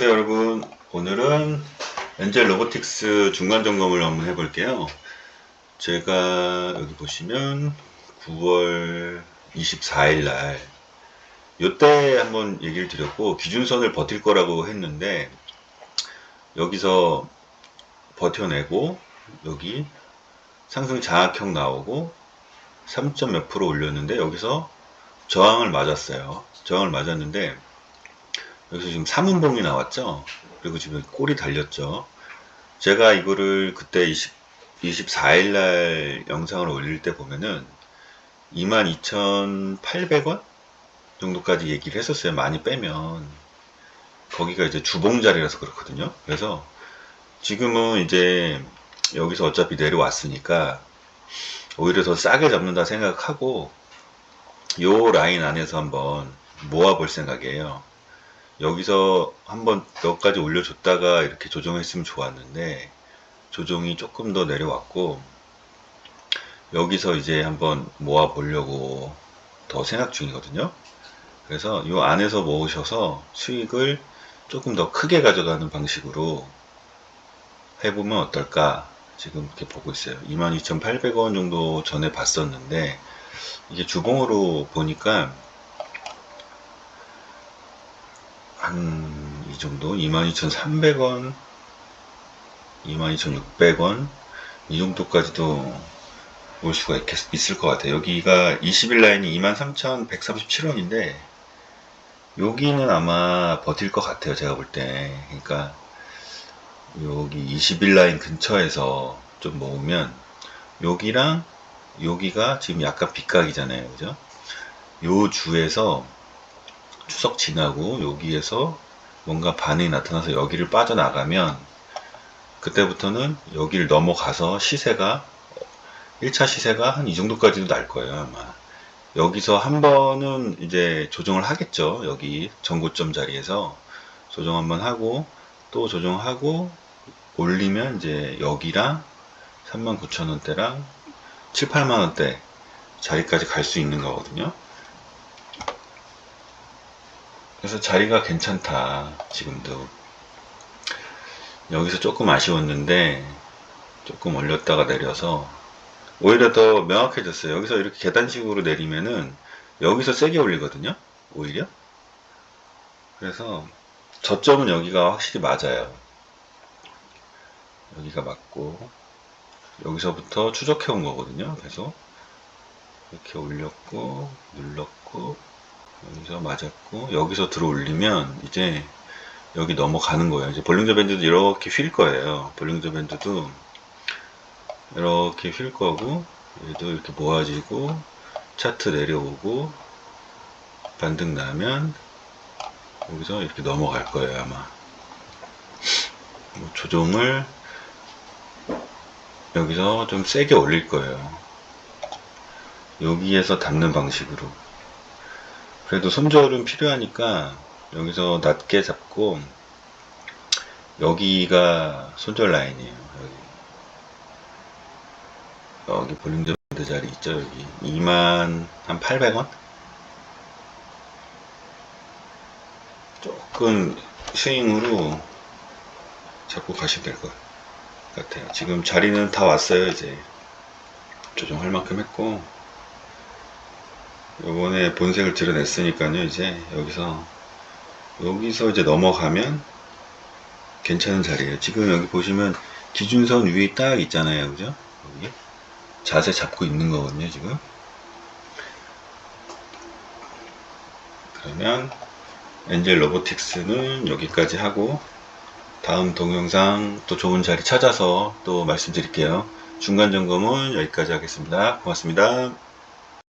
네, 여러분 오늘은 엔젤 로보틱스 중간 점검을 한번 해볼게요. 제가 여기 보시면 9월 24일 날 요때 한번 얘기를 드렸고 기준선을 버틸 거라고 했는데 여기서 버텨내고 여기 상승 장악형 나오고 3점 몇 프로 올렸는데 여기서 저항을 맞았어요. 저항을 맞았는데 여기서 지금 3운봉이 나왔죠. 그리고 지금 꼬리 달렸죠. 제가 이거를 그때 20, 24일 날 영상을 올릴 때 보면은 22,800원 정도까지 얘기를 했었어요. 많이 빼면. 거기가 이제 주봉 자리라서 그렇거든요. 그래서 지금은 이제 여기서 어차피 내려왔으니까 오히려 더 싸게 잡는다 생각하고 요 라인 안에서 한번 모아볼 생각이에요. 여기서 한번 여기까지 올려줬다가 이렇게 조정했으면 좋았는데 조정이 조금 더 내려왔고 여기서 이제 한번 모아 보려고 더 생각 중이거든요. 그래서 이 안에서 모으셔서 수익을 조금 더 크게 가져가는 방식으로 해보면 어떨까 지금 이렇게 보고 있어요. 22,800원 정도 전에 봤었는데 이게 주봉으로 보니까 한 이 정도? 22,300원 22,600원 이 정도까지도 올 수가 있, 있을 것 같아요. 여기가 20일 라인이 23,137원인데 여기는 아마 버틸 것 같아요 제가 볼 때. 그러니까 여기 20일 라인 근처에서 좀 모으면 여기랑 여기가 지금 약간 빗각이잖아요. 그죠? 요 주에서 추석 지나고 여기에서 뭔가 반응이 나타나서 여기를 빠져나가면 그때부터는 여기를 넘어가서 시세가 1차 시세가 한 이 정도까지도 날 거예요 아마. 여기서 한 번은 이제 조정을 하겠죠. 여기 전고점 자리에서 조정 한번 하고 또 조정하고 올리면 이제 여기랑 39,000원대랑 7, 8만원대 자리까지 갈 수 있는 거거든요 그래서 자리가 괜찮다 지금도. 여기서 조금 아쉬웠는데 조금 올렸다가 내려서 오히려 더 명확해졌어요. 여기서 이렇게 계단식으로 내리면은 여기서 세게 올리거든요 오히려. 그래서 저점은 여기가 확실히 맞아요. 여기가 맞고 여기서부터 추적해 온 거거든요 계속. 이렇게 올렸고 눌렀고 여기서 맞았고 여기서 들어 올리면 이제 여기 넘어가는 거예요. 이제 볼링저 밴드도 이렇게 휠 거예요. 볼링저 밴드도 이렇게 휠 거고 얘도 이렇게 모아지고 차트 내려오고 반등 나면 여기서 이렇게 넘어갈 거예요 아마 뭐 조정을 여기서 좀 세게 올릴 거예요 여기에서 닿는 방식으로 그래도 손절은 필요하니까 여기서 낮게 잡고 여기가 손절 라인이에요. 여기, 여기 밴드 자리 있죠 여기 2만 한 800원? 조금 스윙으로 잡고 가시면 될 것 같아요. 지금 자리는 다 왔어요 이제 조정할 만큼 했고 요번에 본색을 드러냈으니까요 이제 여기서 여기서 이제 넘어가면 괜찮은 자리예요. 지금 여기 보시면 기준선 위에 딱 있잖아요 그죠? 여기 자세 잡고 있는 거거든요 지금. 그러면 엔젤 로보틱스는 여기까지 하고 다음 동영상 또 좋은 자리 찾아서 또 말씀드릴게요. 중간 점검은 여기까지 하겠습니다. 고맙습니다